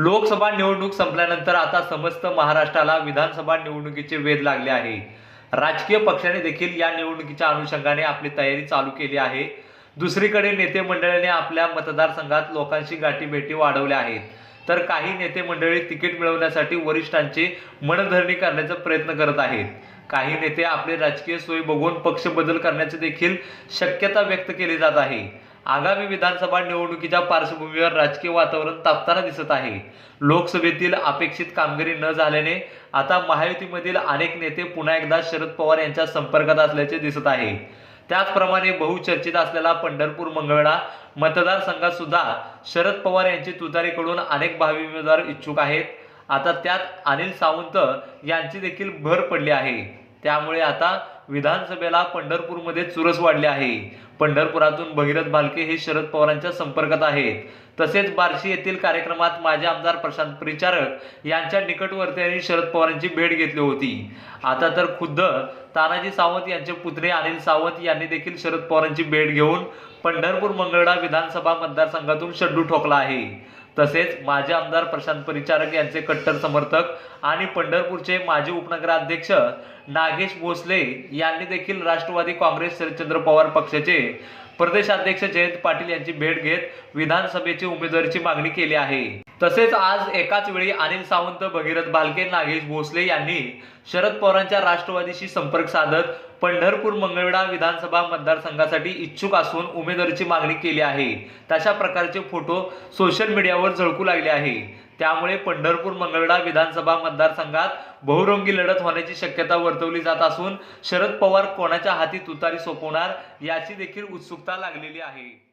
लोकसभा निवडणूक संपल्यानंतर आता समस्त महाराष्ट्राला विधानसभा निवडणुकीचे वेध लागले आहे. राजकीय पक्षाने देखील या निवडणुकीच्या अनुषंगाने आपली तयारी चालू केली आहे. दुसरीकडे नेते मंडळीने आपल्या मतदारसंघात लोकांशी गाठीभेटी वाढवल्या आहेत. तर काही नेते मंडळी तिकीट मिळवण्यासाठी वरिष्ठांची मनधरणी करण्याचा प्रयत्न करत आहेत. काही नेते आपली राजकीय सोयी बघून पक्ष बदल करण्याची देखील शक्यता व्यक्त केली जात आहे. आगामी विधानसभा निवडणुकीच्या पार्श्वभूमीवर राजकीय वातावरण तापताना दिसत आहे. लोकसभेतील अपेक्षित कामगिरी न झाल्याने आता महायुतीमधील अनेक नेते पुन्हा एकदा शरद पवार यांच्या संपर्कात असल्याचे दिसत आहे. त्याचप्रमाणे बहुचर्चित असलेला पंढरपूर मंगळवेढा मतदारसंघात सुद्धा शरद पवार यांची तुतारीकडून अनेक भावी उमेदवार इच्छुक आहेत. आता त्यात अनिल सावंत यांची देखील भर पडली आहे. त्यामुळे आता विधानसभेला पंढरपूरमध्ये चुरस वाढली आहे. पंढरपुरातून भगीरथ भालके हे शरद पवारांच्या संपर्कात आहेत. तसेच बार्शी येथील कार्यक्रमात माझे आमदार प्रशांत परिचारक यांच्या निकटवर्तीयांनी शरद पवारांची भेट घेतली होती. आता तर खुद्द तानाजी सावंत यांचे पुत्रे अनिल सावंत यांनी देखील शरद पवारांची भेट घेऊन पंढरपूर मंगळडा विधानसभा मतदारसंघातून शड्डू ठोकला आहे. तसेच माजी आमदार प्रशांत परिचारक यांचे कट्टर समर्थक आणि पंढरपूरचे माजी उपनगराध्यक्ष नागेश भोसले यांनी देखील राष्ट्रवादी काँग्रेस शरदचंद्र पवार पक्षाचे प्रदेशाध्यक्ष जयंत पाटील यांची भेट घेत विधानसभेची उमेदवारीची मागणी केली आहे. तसेच आज एकाच वेळी अनिल सावंत भगीरथ बालके नागेश भोसले यांनी शरद पवारांच्या राष्ट्रवादीशी संपर्क साधत पंढरपूर मंगळवेढा विधानसभा मतदारसंघासाठी इच्छुक असून उमेदवारीची मागणी केली आहे. तशा प्रकारचे फोटो सोशल मीडियावर झळकू लागले आहे. त्यामुळे पंढरपूर मंगळवेढा विधानसभा मतदारसंघात बहुरंगी लढत होण्याची शक्यता वर्तवली जात असून शरद पवार कोणाच्या हाती तुतारी सोपवणार याची देखील उत्सुकता लागलेली आहे.